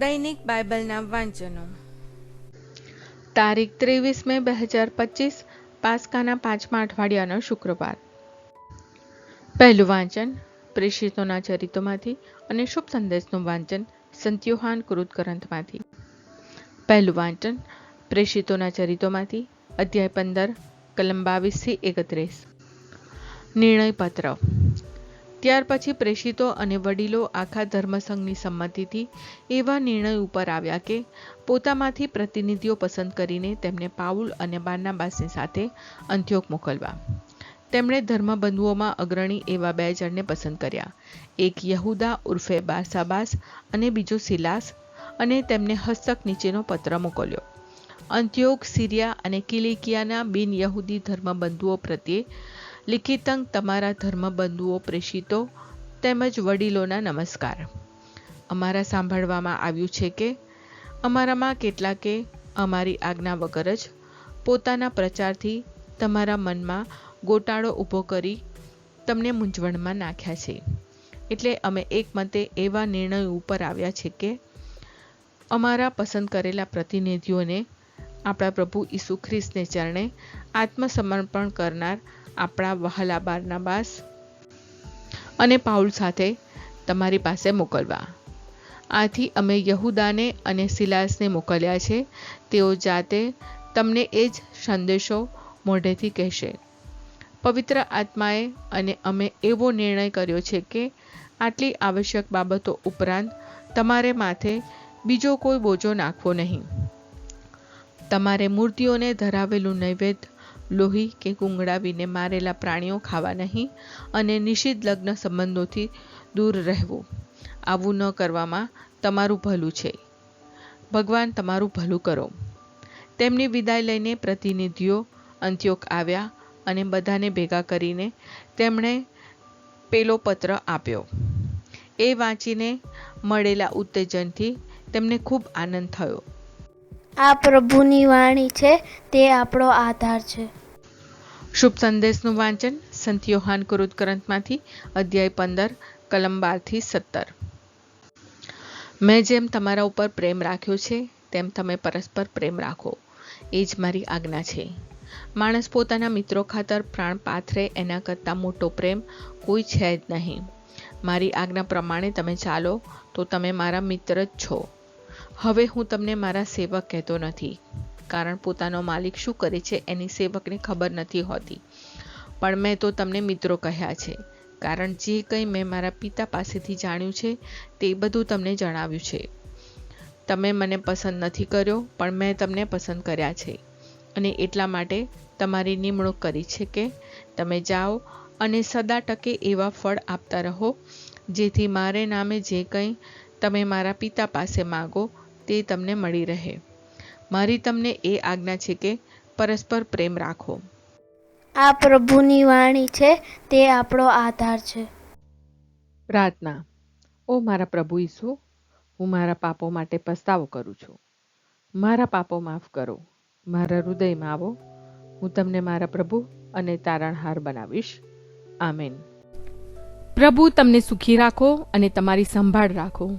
દૈનિક બાઇબલના વાંચનો. તારીખ ત્રેવીસ મે બે હજાર પચીસ, પાસ્કાના પાંચમા અઠવાડિયાનો શુક્રવાર. પહેલું વાંચન, પ્રેષિતોના ચરિત્રોમાંથી અને શુભ સંદેશનું વાંચન સંત્યુહાન કૃત ગ્રંથમાંથી. પહેલું વાંચન, પ્રેષિતોના ચરિત્રોમાંથી અધ્યાય પંદર, કલમ બાવીસથી એકત્રીસ. નિર્ણય પત્ર ત્યાર પછી પ્રેષિતો અને વડીલો આખા ધર્મસંઘની સંમતિથી એવા નિર્ણય ઉપર આવ્યા કે પોતામાંથી પ્રતિનિધિઓ પસંદ કરીને તેમને પાઉલ અને બારનાબાસની સાથે અંત્યોક મોકલવા. તેમણે ધર્મબંધુઓમાં અગ્રણી એવા બે જણને પસંદ કર્યા. એક યહુદા ઉર્ફે બારસાબાસ અને બીજો સિલાસ અને તેમને હસ્તક નીચેનો પત્ર મોકલ્યો. અંત્યોક સિરિયા અને કિલિકિયાના બિન યહૂદી ધર્મબંધુઓ પ્રત્યે લિખિતંગ તમારા ધર્મબંધુઓ, પ્રેષિતો તેમજ વડીલોના નમસ્કાર. અમારા સાંભળવામાં આવ્યું છે કે, અમારામાં કેટલાકે અમારી આજ્ઞા વગર જ પોતાના પ્રચારથી તમારા મનમાં ગોટાળો ઊભો કરી તમને મૂંઝવણમાં નાખ્યા છે. એટલે અમે એકમતે એવા નિર્ણય ઉપર આવ્યા છે કે, અમારા પસંદ કરેલા પ્રતિનિધિઓને આપણા પ્રભુ ઈસુ ખ્રિસ્તને ચરણે આત્મસમર્પણ કરનાર આપણા વહાલા બારનાબાસ અને પાઉલ સાથે તમારી પાસે મોકલવા. આથી અમે યહુદાને અને સિલાસને મોકલ્યા છે. તેઓ જાતે તમને એ જ સંદેશો મોઢેથી કહેશે. પવિત્ર આત્માએ અને અમે એવો નિર્ણય કર્યો છે કે આટલી આવશ્યક બાબતો ઉપરાંત તમારે માથે બીજો કોઈ બોજો નાખવો નહીં. તમારે મૂર્તિઓને ધરાવેલું નૈવેદ્ય, લોહી કે કુંગળાવીને મારેલા પ્રાણીઓ ખાવા નહીં અને નિષિદ્ધ લગ્ન સંબંધોથી દૂર રહેવું. આવું ન કરવામાં તમારું ભલું છે. ભગવાન તમારું ભલું કરો. તેમની વિદાય લઈને પ્રતિનિધિઓ અંત્યોક આવ્યા અને બધાને ભેગા કરીને તેમણે પેલો પત્ર આપ્યો. એ વાંચીને મળેલા ઉત્તેજનથી તેમને ખૂબ આનંદ થયો. આ પ્રભુની વાણી છે, તે આપણો આધાર છે. શુભ સંદેશનું વાંચન સંત યોહાન કુરુદ ગ્રંથમાંથી અધ્યાય પંદર, કલમ બારથી સત્તર. મેં જેમ તમારા ઉપર પ્રેમ રાખ્યો છે, તેમ તમે પરસ્પર પ્રેમ રાખો. એ જ મારી આજ્ઞા છે. માણસ પોતાના મિત્રો ખાતર પ્રાણ પાથરે એના કરતાં મોટો પ્રેમ કોઈ છે જ નહીં. મારી આજ્ઞા પ્રમાણે તમે ચાલો, તો તમે મારા મિત્ર જ છો. હવે હું તમને મારા સેવક કહેતો નથી, કારણ પોતાનો માલિક શું કરે છે એની સેવકને ખબર નથી હોતી. પણ મેં તો તમને મિત્રો કહ્યા છે, કારણ જે કંઈ મેં મારા પિતા પાસેથી જાણ્યું છે તે બધું તમને જણાવ્યું છે. તમે મને પસંદ નથી કર્યો, પણ મેં તમને પસંદ કર્યા છે. અને એટલા માટે તમારી નિમણૂક કરી છે કે તમે જાઓ અને સદા ટકે એવા ફળ આપતા રહો, જેથી મારે નામે જે કંઈ તમે મારા પિતા પાસે માગો તે તમને મળી રહે. મારી તમને એ આજ્ઞા છે કે પરસ્પર પ્રેમ રાખો. આ પ્રભુની વાણી છે તે આપણો આધાર છે. પ્રાર્થના. ઓ મારા પ્રભુ ઈસુ હું મારા પાપો માટે પસ્તાવો કરું છું. મારા પાપો માફ કરો. મારા હૃદયમાં આવો. હું તમને મારા પ્રભુ અને તારણહાર બનાવીશ. આમેન. પ્રભુ તમને સુખી રાખો અને તમારી સંભાળ રાખો.